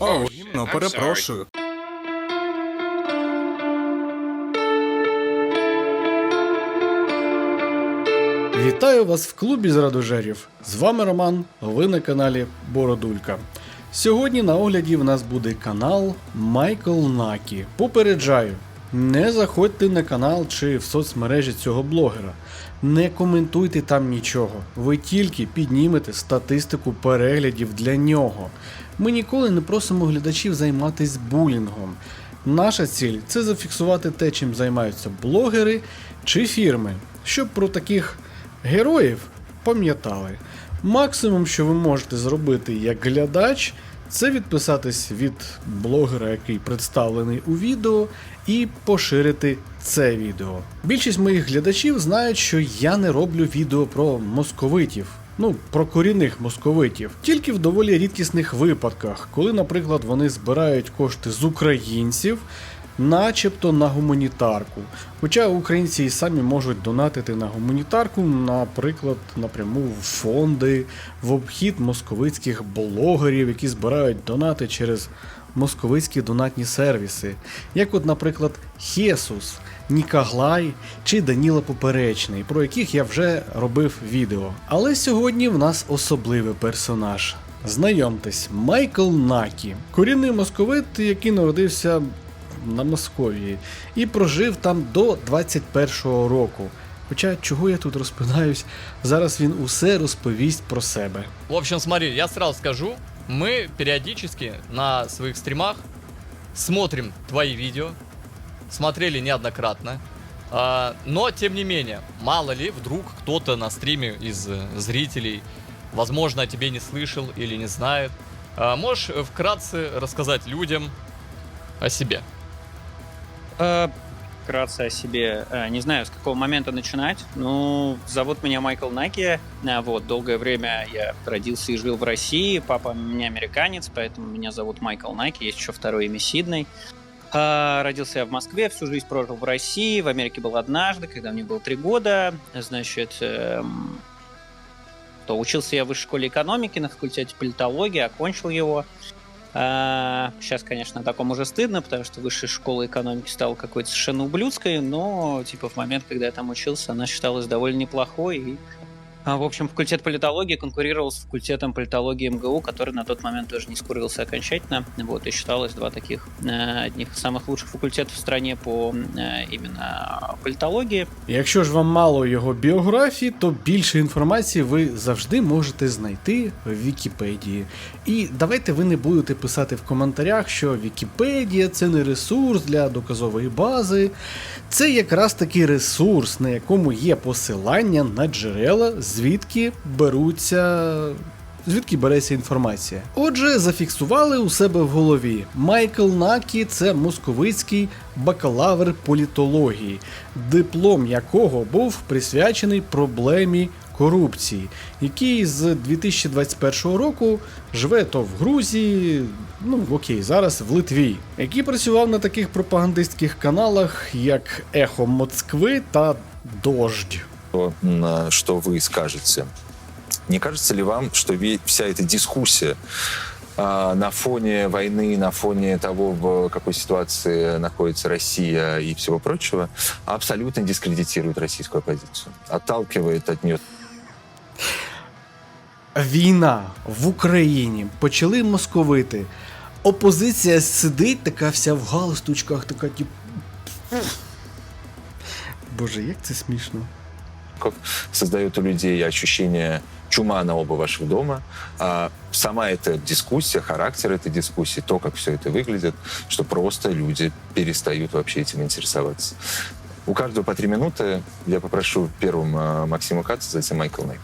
О, гімно, перепрошую. Вітаю вас в клубі зрадожерів. З вами Роман, ви на каналі Бородулька. Сьогодні на огляді в нас буде канал Майкл Накі. Попереджаю, не заходьте на канал чи в соцмережі цього блогера. Не коментуйте там нічого. Ви тільки піднімете статистику переглядів для нього. Ми ніколи не просимо глядачів займатися булінгом. Наша ціль це зафіксувати те, чим займаються блогери чи фірми, щоб про таких героїв пам'ятали. Максимум, що ви можете зробити як глядач, це відписатись від блогера, який представлений у відео, і поширити це відео. Більшість моїх глядачів знають, що я не роблю відео про московитів. Ну, про корінних московитів, тільки в доволі рідкісних випадках, коли, наприклад, вони збирають кошти з українців, начебто на гуманітарку. Хоча українці і самі можуть донатити на гуманітарку, наприклад, напряму в фонди, в обхід московицьких блогерів, які збирають донати через московицькі донатні сервіси, як, от, наприклад, Хесус, Нікаглай чи Даніла Поперечний, про яких я вже робив відео. Але сьогодні в нас особливий персонаж. Знайомтесь, Майкл Накі, корінний московит, який народився на Московії і прожив там до 21-го року. Хоча чого я тут розпинаюсь, зараз він усе розповість про себе. В общем, смотри, я сразу скажу, мы периодически на своих стримах смотрим твои видео, смотрели неоднократно, а, но тем не менее, мало ли вдруг кто-то на стриме из э, зрителей, возможно, о тебе не слышал или не знает. А, Можешь э, вкратце рассказать людям о себе? Э, Вкратце о себе. Э, Не знаю, с какого момента начинать. Ну, зовут меня Майкл Наки. А, Вот, долгое время я родился и жил в России. Папа у меня американец, поэтому меня зовут Майкл Наки. Есть еще второе имя Сидней. Родился я в Москве, всю жизнь прожил в России. В Америке был однажды, когда мне было три года. Значит, эм, то учился я в высшей школе экономики на факультете политологии, окончил его. Сейчас, конечно, о таком уже стыдно, потому что высшая школа экономики стала какой-то совершенно ублюдской, но, типа, в момент, когда я там учился, она считалась довольно неплохой. И, а, в общем, факультет политологии конкурировал с факультетом политологии МГУ, который на тот момент тоже не скурился окончательно. Вот, и считалось два таких э, одних из самых лучших факультетов в стране по э, именно политологии. Якщо ж вам мало його біографії, то більше інформації ви завжди можете знайти в Вікіпедії. І давайте ви не будете писати в коментарях, що Вікіпедія це не ресурс для доказової бази. Це якраз таки ресурс, на якому є посилання на джерела, з звідки беруться. Звідки береться інформація? Отже, зафіксували у себе в голові. Майкл Накі це московицький бакалавр політології, диплом якого був присвячений проблемі корупції, який з 2021 року живе то в Грузії, ну окей, зараз в Литві, який працював на таких пропагандистських каналах, як Ехо Москви та Дождь то, м, что вы скажете. Не кажется ли вам, что ви- вся эта дискуссия а, на фоне войны, на фоне того, в какой ситуации находится Россия и всего прочего, абсолютно дискредитирует российскую оппозицию, отталкивает от нее Війна в Україні почали московити. Опозиція сидить така вся в галстучках, така тип. Боже, як це смішно. создает у людей ощущение чума на оба ваших дома. А сама эта дискуссия, характер этой дискуссии, то, как все это выглядит, что просто люди перестают вообще этим интересоваться. У каждого по три минуты. Я попрошу первым а, Максима Каца, затем Майкл Найк.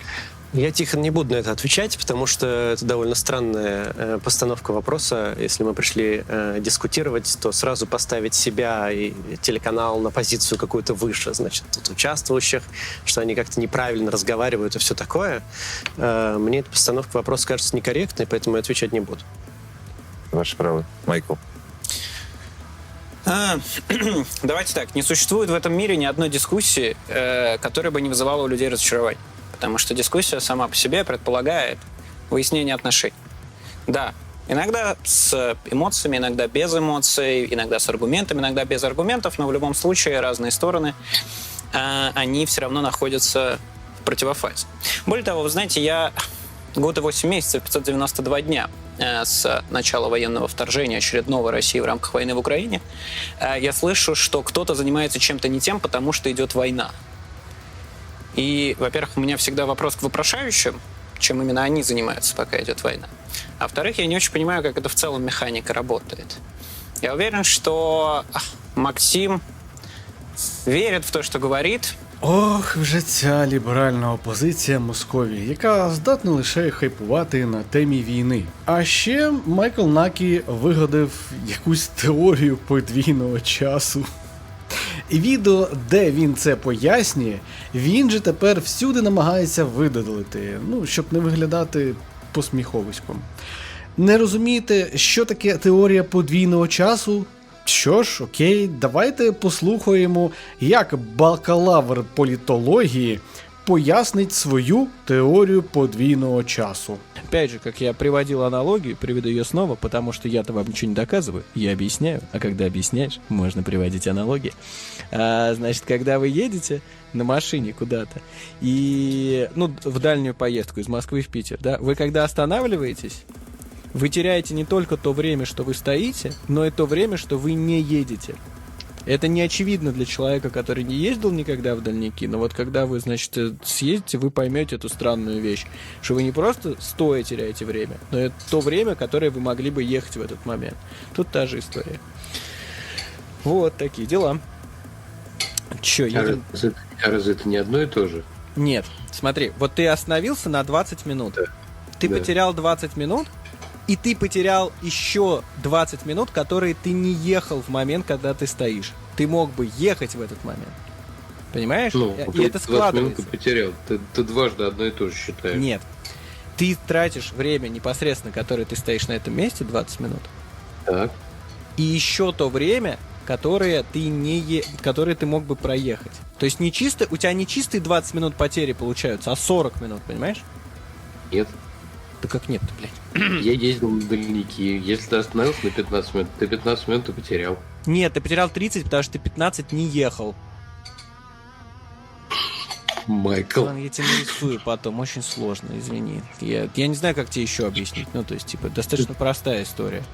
Я, Тихон, не буду на это отвечать, потому что это довольно странная э, постановка вопроса. Если мы пришли э, дискутировать, то сразу поставить себя и телеканал на позицию какую-то выше, значит, тут участвующих, что они как-то неправильно разговаривают и все такое. Э, мне эта постановка вопроса кажется некорректной, поэтому я отвечать не буду. Ваше право. Майкл. А, Давайте так, не существует в этом мире ни одной дискуссии, э, которая бы не вызывала у людей разочарование. Потому что дискуссия сама по себе предполагает выяснение отношений. Да, Иногда с эмоциями, иногда без эмоций, иногда с аргументами, иногда без аргументов, но в любом случае разные стороны, а, они все равно находятся в противофазе. Более того, вы знаете, я год и 8 месяцев, 592 дня э, с начала военного вторжения очередного России в рамках войны в Украине, э, я слышу, что кто-то занимается чем-то не тем, потому что идет война. И, во-первых, у меня всегда вопрос к вопрошающим, чем именно они занимаются, пока идет война. А во-вторых, я не очень понимаю, как это в целом механика работает. Я уверен, что а, Максим верит в то, что говорит, Ох, вже ця ліберальна опозиція Московії, яка здатна лише хайпувати на темі війни. А ще Майкл Накі вигадав якусь теорію подвійного часу. Відео, де він це пояснює, він же тепер всюди намагається видалити, ну, щоб не виглядати посміховиськом. Не розумієте, що таке теорія подвійного часу? Що ж, окей, давайте послухаємо, як бакалавр політології пояснить свою теорію подвійного часу. Опять же, как я приводил аналогию, приведу ее снова, потому что я-то вам ничего не доказываю, я объясняю, а когда объясняешь, можно приводить аналогии. А, значит, когда вы едете на машине куда-то, и, ну, в дальнюю поездку из Москвы в Питер, да, вы когда останавливаетесь, вы теряете не только то время, что вы стоите, но и то время, что вы не едете. Это не очевидно для человека, который не ездил никогда в дальники, но вот когда вы, значит, э, съездите, вы поймете эту странную вещь, что вы не просто стоя теряете время, но это то время, которое вы могли бы ехать в этот момент. Тут та же история. Вот такие дела. Че, А едем? разве, а разве это не одно и то же? Нет, смотри, вот ты остановился на 20 минут. Да. Ты Да. потерял 20 минут, и ты потерял еще 20 минут, которые ты не ехал в момент, когда ты стоишь. Ты мог бы ехать в этот момент. Понимаешь? Ну, и это 20 минут складывается. ты потерял. Ты, ты дважды одно и то же считаешь. Нет. Ты тратишь время непосредственно, которое ты стоишь на этом месте, 20 минут, Так. и еще то время, которое ты не е... которое ты мог бы проехать. То есть не чисто, у тебя не чистые 20 минут потери получаются, а 40 минут, понимаешь? Нет. Да как нет блядь? Я ездил на дальники. Если ты остановился на 15 минут, ты 15 минут ты потерял. Нет, ты потерял 30, потому что ты 15 не ехал. Майкл. Ладно, я тебе нарисую потом, очень сложно, извини. Я, я не знаю, как тебе еще объяснить. Ну, то есть, типа, достаточно простая история.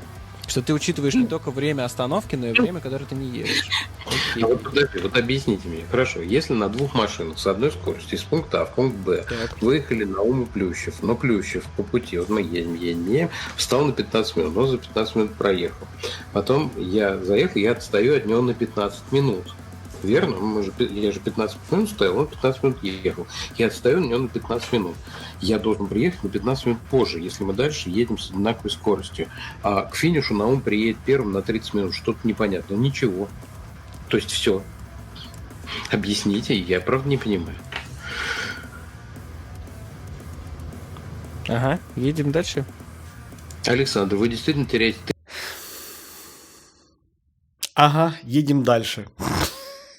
Что ты учитываешь не только время остановки, но и время, которое ты не едешь. Окей. А вот подожди, вот объясните мне. Хорошо, если на двух машинах с одной скоростью из пункта А в пункт Б Так. выехали на Ум Плющев, но Плющев по пути, вот мы едем, едем, едем, встал на 15 минут, но за 15 минут проехал. Потом я заехал, я отстаю от него на 15 минут. Верно? Мы же, я же 15 минут стоял, он 15 минут ехал. Я отстаю на него на 15 минут. Я должен приехать на 15 минут позже, если мы дальше едем с одинаковой скоростью. А к финишу на ум приедет первым на 30 минут. Что-то непонятно. Ничего. То есть все. Объясните, я правда не понимаю. Ага, едем дальше. Александр, вы действительно теряете Ага, їдемо далі.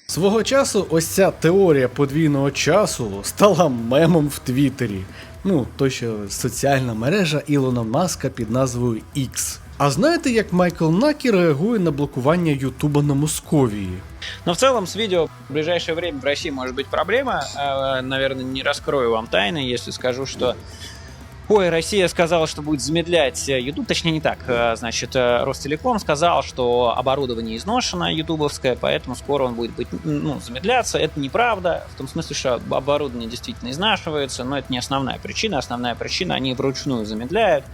Свого часу ось ця теорія подвійного часу стала мемом в Твіттері. Ну, то що соціальна мережа Ілона Маска під назвою X. А знаєте, як Майкл Накі реагує на блокування Ютуба на Московії? Но в целом с видео в ближайшее время в России может быть проблема. Э, Наверное, не раскрою вам тайны, если скажу, что Ой, Россия сказала, что будет замедлять э, YouTube, точнее не так. Э, Значит, э, Ростелеком сказал, что оборудование изношено ютубовское, поэтому скоро он будет быть, ну, замедляться. Это неправда, в том смысле, что оборудование действительно изнашивается, но это не основная причина. Основная причина, они вручную замедляют.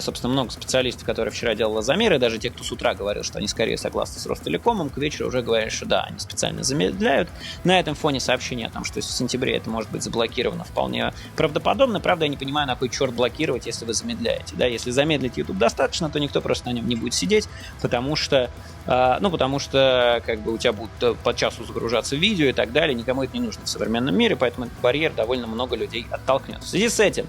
Собственно, много специалистов, которые вчера делали замеры, даже те, кто с утра говорил, что они скорее согласны с Ростелекомом, к вечеру уже говорят, что да, они специально замедляют. На этом фоне сообщение о том, что в сентябре это может быть заблокировано, вполне правдоподобно. Правда, я не понимаю, на кой черт блокировать, если вы замедляете. Да, если замедлить YouTube достаточно, то никто просто на нем не будет сидеть, потому что А, Ну, потому что как бы у тебя будут э, по часу загружаться видео и так далее. Никому это не нужно в современном мире, поэтому барьер довольно много людей оттолкнет. В связи с этим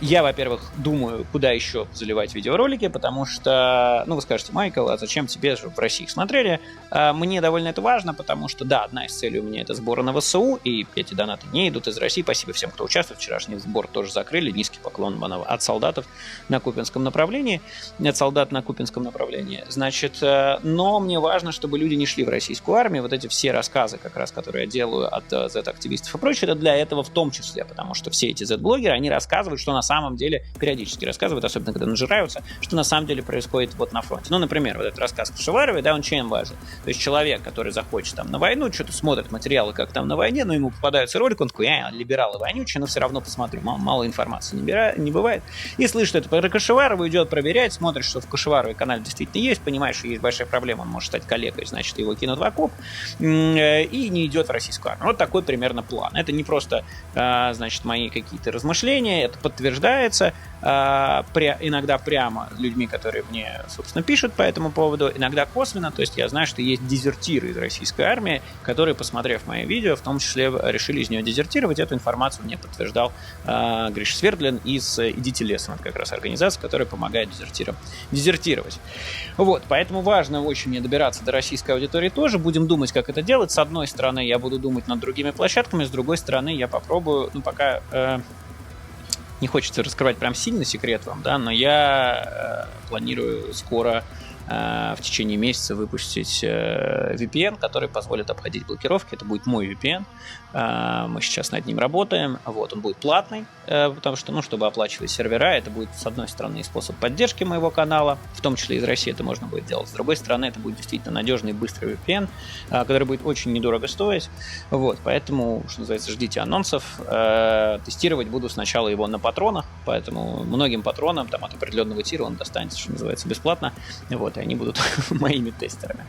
я, во-первых, думаю, куда еще заливать видеоролики, потому что, ну, вы скажете, Майкл, а зачем тебе же в России смотрели? А, Мне довольно это важно, потому что, да, одна из целей у меня это сборы на ВСУ, и эти донаты не идут из России. Спасибо всем, кто участвует. Вчерашний сбор тоже закрыли. Низкий поклон от солдатов на Купинском направлении, от солдат на Купинском направлении. Значит, э, но мне важно, чтобы люди не шли в российскую армию. Вот эти все рассказы, как раз, которые я делаю от э, Z-активистов и прочее, это для этого в том числе, потому что все эти Z-блогеры, они рассказывают, что на самом деле, периодически рассказывают, особенно когда нажираются, что на самом деле происходит вот на фронте. Ну, например, вот этот рассказ Кашеваровой, да, он чем важен? То есть человек, который захочет там на войну, что-то смотрит материалы, как там на войне, но ему попадается ролик, он такой, я либерал и вонючий, но все равно посмотрю, мало, мало информации не, бира- не бывает. И слышит это про Кашеварова, идет проверять, смотрит, что в Кашеваровой канале действительно есть, понимает, что есть большая проблема, он может стать коллегой, значит, его кинут в окоп, э, и не идет в российскую армию. Вот такой примерно план. Это не просто, а, значит, мои какие-то размышления, это подтверждается а, пря- иногда прямо людьми, которые мне, собственно, пишут по этому поводу, иногда косвенно, то есть я знаю, что есть дезертиры из российской армии, которые, посмотрев мои видео, в том числе решили из нее дезертировать. Эту информацию мне подтверждал а, Гриш Свердлин из э, «Идите лесом», это как раз организация, которая помогает дезертирам дезертировать. Вот, поэтому важно очень мне добираться до российской аудитории тоже. Будем думать, как это делать. С одной стороны, я буду думать над другими площадками, с другой стороны, я попробую, ну, пока э, не хочется раскрывать прям сильно секрет вам, да, но я э, планирую скоро э, в течение месяца выпустить э, VPN, который позволит обходить блокировки. Это будет мой VPN. Э, мы сейчас над ним работаем. Вот, он будет платный, э, потому что, ну, чтобы оплачивать сервера, это будет, с одной стороны, способ поддержки моего канала, в том числе из России это можно будет делать. С другой стороны, это будет действительно надежный быстрый VPN, э, который будет очень недорого стоить. Вот, поэтому, что называется, ждите анонсов. Э, Тестировать буду сначала его на патронах, поэтому многим патронам там от определенного тира он достанется, что называется, бесплатно. Вот, они будут моими тестерами.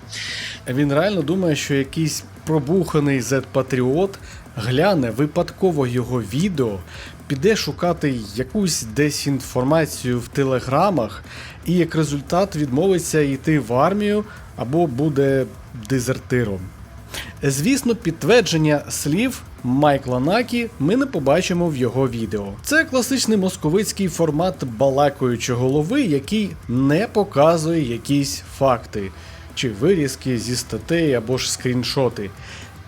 Він реально думає, що якийсь пробуханий Z-патріот гляне випадково його відео, піде шукати якусь дезінформацію в телеграмах, і як результат відмовиться йти в армію або буде дезертиром. Звісно, підтвердження слів Майкла Накі ми не побачимо в його відео. Це класичний московицький формат балакаючої голови, який не показує якісь факти чи вирізки зі статей або ж скріншоти.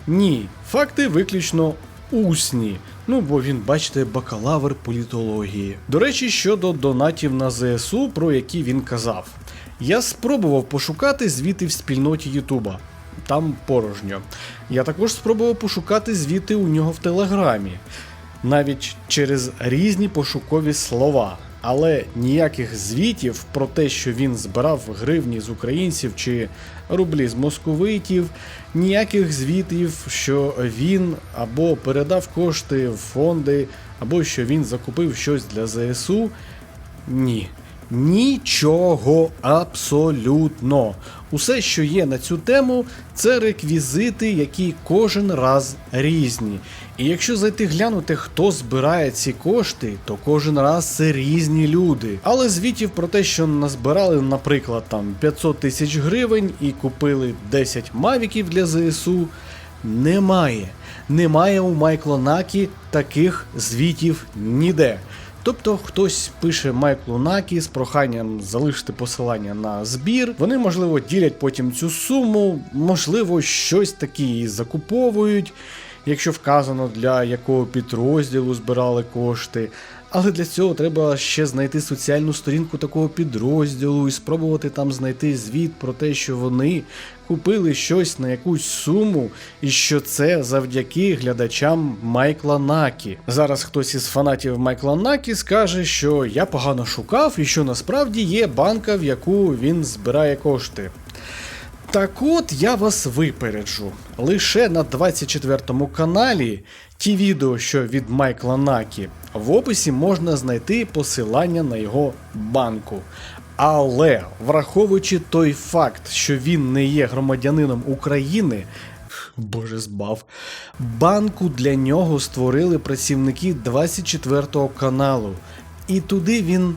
Ні, факти виключно усні. Ну, бо він, бачите, бакалавр політології. До речі, щодо донатів на ЗСУ, про які він казав. Я спробував пошукати звіти в спільноті Ютуба. Там порожньо. Я також спробував пошукати звіти у нього в Телеграмі, навіть через різні пошукові слова. Але ніяких звітів про те, що він збирав гривні з українців чи рублі з московитів, ніяких звітів, що він або передав кошти в фонди, або що він закупив щось для ЗСУ. Ні. Нічого абсолютно. Усе, що є на цю тему, це реквізити, які кожен раз різні. І якщо зайти глянути, хто збирає ці кошти, то кожен раз це різні люди. Але звітів про те, що назбирали, наприклад, там 500 тисяч гривень і купили 10 мавіків для ЗСУ, немає. Немає у Майкла Накі таких звітів ніде. Тобто хтось пише Майклу Накі з проханням залишити посилання на збір. Вони, можливо, ділять потім цю суму, можливо, щось таке і закуповують, якщо вказано для якого підрозділу збирали кошти. Але для цього треба ще знайти соціальну сторінку такого підрозділу і спробувати там знайти звіт про те, що вони купили щось на якусь суму, і що це завдяки глядачам Майкла Накі. Зараз хтось із фанатів Майкла Накі скаже, що я погано шукав і що насправді є банка, в яку він збирає кошти. Так от я вас випереджу. Лише на 24 му каналі ті відео, що від Майкла Накі, в описі можна знайти посилання на його банку. Але враховуючи той факт, що він не є громадянином України, Боже збав, банку для нього створили працівники 24 каналу. І туди він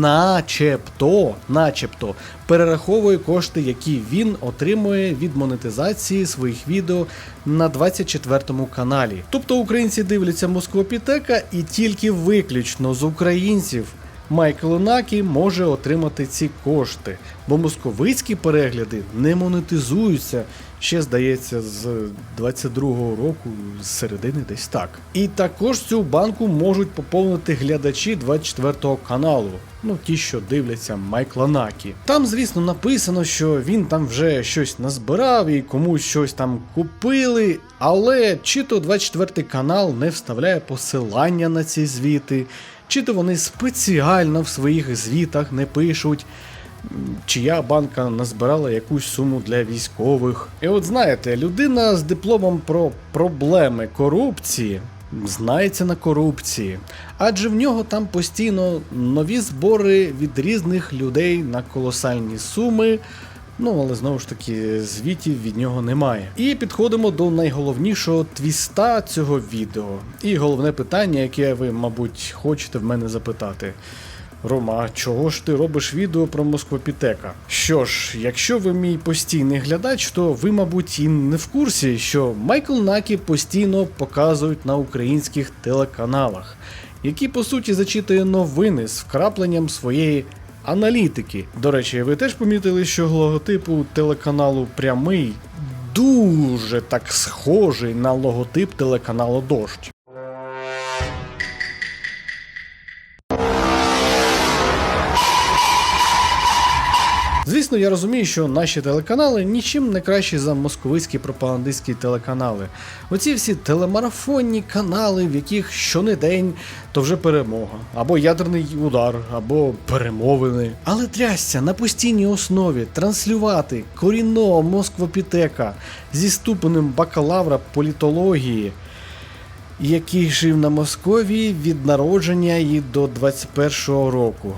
начебто, начебто перераховує кошти, які він отримує від монетизації своїх відео на 24 каналі. Тобто українці дивляться Москвопітека і тільки виключно з українців Майкл Накі може отримати ці кошти, бо московицькі перегляди не монетизуються ще, здається, з 22-го року, з середини десь так. І також цю банку можуть поповнити глядачі 24-го каналу. Ну, ті, що дивляться Майкла Накі. Там, звісно, написано, що він там вже щось назбирав і комусь щось там купили, але чи то 24 канал не вставляє посилання на ці звіти, чи то вони спеціально в своїх звітах не пишуть, чия банка назбирала якусь суму для військових. І от знаєте, людина з дипломом про проблеми корупції знається на корупції, адже в нього там постійно нові збори від різних людей на колосальні суми. Ну, але знову ж таки, звітів від нього немає. І підходимо до найголовнішого твіста цього відео. І головне питання, яке ви, мабуть, хочете в мене запитати. Рома, чого ж ти робиш відео про Москвопітека? Що ж, якщо ви мій постійний глядач, то ви, мабуть, і не в курсі, що Майкл Накі постійно показують на українських телеканалах, які по суті зачитує новини з вкрапленням своєї аналітики. До речі, ви теж помітили, що логотип у телеканалу прямий дуже так схожий на логотип телеканалу Дождь. Звісно, я розумію, що наші телеканали нічим не кращі за московицькі пропагандистські телеканали. Оці всі телемарафонні канали, в яких щонедень то вже перемога, або ядерний удар, або перемовини. Але трясся на постійній основі транслювати корінного москвопітека зі ступенем бакалавра політології який жив на Московії від народження і до 21-го року.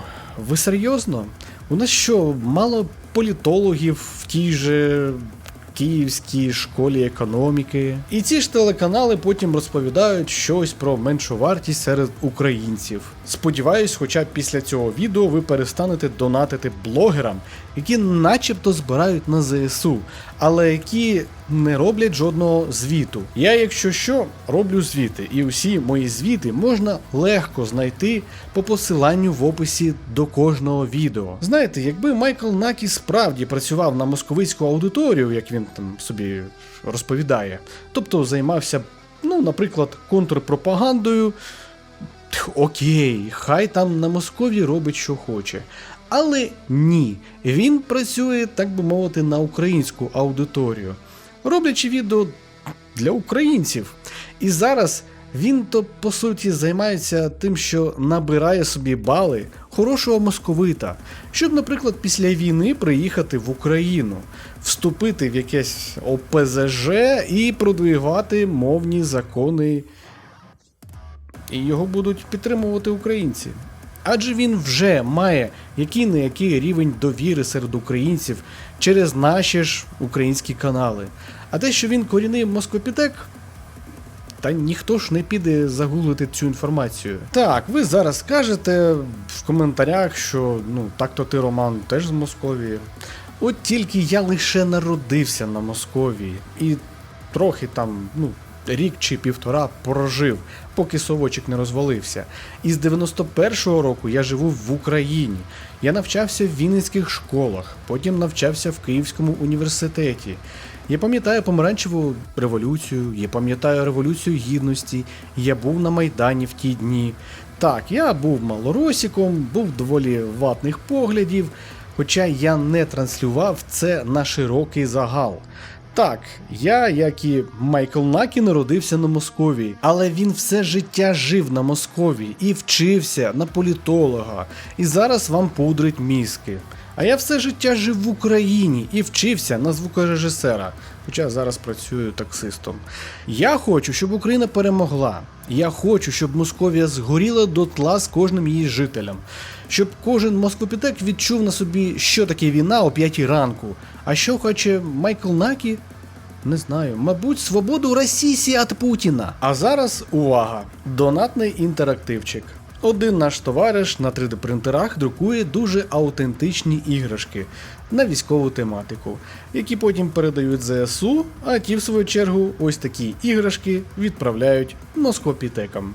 Ви серйозно? У нас що, мало політологів в тій же Київській школі економіки? І ці ж телеканали потім розповідають щось про меншу вартість серед українців. Сподіваюсь, хоча після цього відео ви перестанете донатити блогерам, які начебто збирають на ЗСУ, але які не роблять жодного звіту. Я, якщо що, роблю звіти, і усі мої звіти можна легко знайти по посиланню в описі до кожного відео. Знаєте, якби Майкл Накі справді працював на московицьку аудиторію, як він там собі розповідає, тобто займався, ну, наприклад, контрпропагандою. Окей, хай там на Москові робить, що хоче. Але ні, він працює, так би мовити, на українську аудиторію, роблячи відео для українців. І зараз він то по суті займається тим, що набирає собі бали хорошого московита, щоб, наприклад, після війни приїхати в Україну, вступити в якесь ОПЗЖ і продвигати мовні закони і його будуть підтримувати українці. Адже він вже має який не який рівень довіри серед українців через наші ж українські канали. А те, що він корінний москопітек, та ніхто ж не піде загуглити цю інформацію. Так, ви зараз скажете в коментарях, що ну так-то ти Роман теж з Московії. От тільки я лише народився на Московії і трохи там, ну, рік чи півтора прожив, поки совочок не розвалився. І з 91-го року я живу в Україні. Я навчався в Вінницьких школах, потім навчався в Київському університеті. Я пам'ятаю помаранчеву революцію, я пам'ятаю революцію гідності, я був на Майдані в ті дні. Так, я був малоросіком, був доволі ватних поглядів, хоча я не транслював це на широкий загал. Так, я, як і Майкл Накі, народився на Московії, але він все життя жив на Московії і вчився на політолога, і зараз вам пудрить мізки. А я все життя жив в Україні і вчився на звукорежисера, хоча зараз працюю таксистом. Я хочу, щоб Україна перемогла. Я хочу, щоб Московія згоріла дотла з кожним її жителем, щоб кожен москопітек відчув на собі, що таке війна о п'ятій ранку. А що хоче Майкл Накі? Не знаю, мабуть, свободу Росії від Путіна. А зараз увага! Донатний інтерактивчик. Один наш товариш на 3D принтерах друкує дуже аутентичні іграшки на військову тематику, які потім передають ЗСУ, а ті, в свою чергу, ось такі іграшки відправляють москопітекам.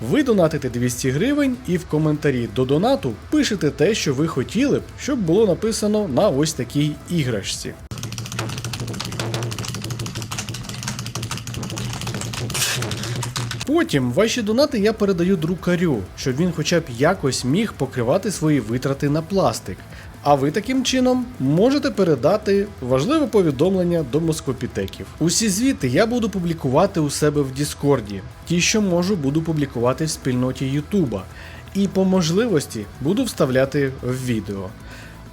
Ви донатите 200 гривень і в коментарі до донату пишете те, що ви хотіли б, щоб було написано на ось такій іграшці. Потім ваші донати я передаю друкарю, щоб він хоча б якось міг покривати свої витрати на пластик. А ви таким чином можете передати важливе повідомлення до москопітеків. Усі звіти я буду публікувати у себе в Діскорді. Ті, що можу, буду публікувати в спільноті Ютуба. І по можливості буду вставляти в відео.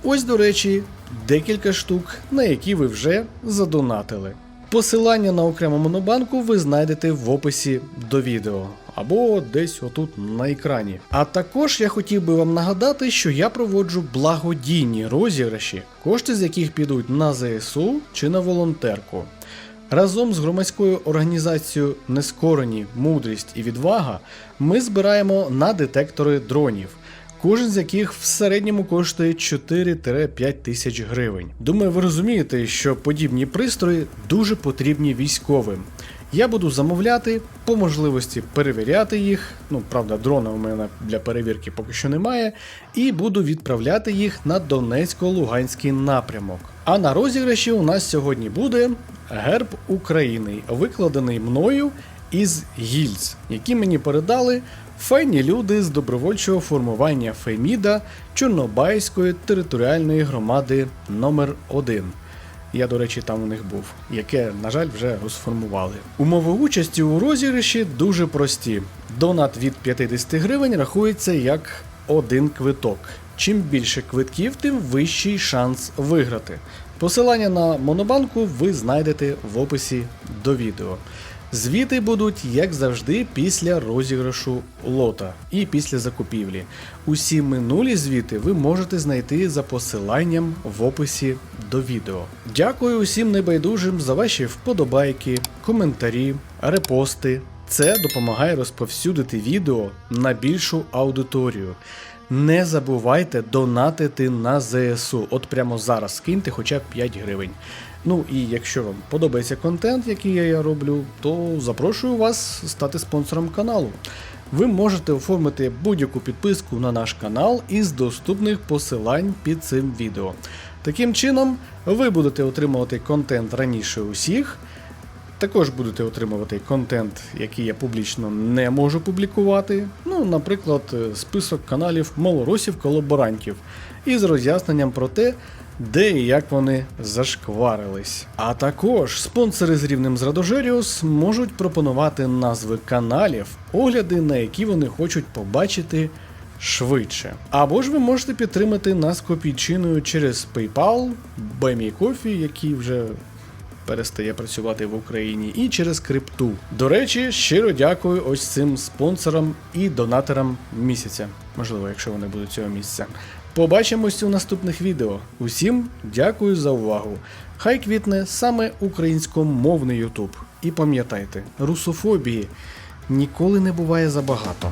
Ось, до речі, декілька штук, на які ви вже задонатили. Посилання на окрему монобанку ви знайдете в описі до відео або десь отут на екрані. А також я хотів би вам нагадати, що я проводжу благодійні розіграші, кошти з яких підуть на ЗСУ чи на волонтерку. Разом з громадською організацією Нескорені, мудрість і відвага ми збираємо на детектори дронів кожен з яких в середньому коштує 4-5 тисяч гривень. Думаю, ви розумієте, що подібні пристрої дуже потрібні військовим. Я буду замовляти, по можливості перевіряти їх. Ну, правда, дрона у мене для перевірки поки що немає, і буду відправляти їх на Донецько-Луганський напрямок. А на розіграші у нас сьогодні буде герб України, викладений мною із гільз, які мені передали файні люди з добровольчого формування Феміда Чорнобайської територіальної громади номер 1 я, до речі, там у них був, яке, на жаль, вже розформували. Умови участі у розіграші дуже прості. Донат від 50 гривень рахується як один квиток. Чим більше квитків, тим вищий шанс виграти. Посилання на монобанку ви знайдете в описі до відео. Звіти будуть, як завжди, після розіграшу лота і після закупівлі. Усі минулі звіти ви можете знайти за посиланням в описі до відео. Дякую усім небайдужим за ваші вподобайки, коментарі, репости. Це допомагає розповсюдити відео на більшу аудиторію. Не забувайте донатити на ЗСУ. От прямо зараз скиньте хоча б 5 гривень. Ну і якщо вам подобається контент, який я роблю, то запрошую вас стати спонсором каналу. Ви можете оформити будь-яку підписку на наш канал із доступних посилань під цим відео. Таким чином, ви будете отримувати контент раніше усіх. Також будете отримувати контент, який я публічно не можу публікувати. Ну, наприклад, список каналів малоросів-колаборантів із роз'ясненням про те, де і як вони зашкварились. А також спонсори з рівнем з Радожеріус можуть пропонувати назви каналів, огляди, на які вони хочуть побачити швидше. Або ж ви можете підтримати нас копійчиною через PayPal, BuyMeCoffee, який вже перестає працювати в Україні, і через крипту. До речі, щиро дякую ось цим спонсорам і донаторам місяця. Можливо, якщо вони будуть цього місця. Побачимось у наступних відео. Усім дякую за увагу. Хай квітне саме українськомовний Ютуб. І пам'ятайте, русофобії ніколи не буває забагато.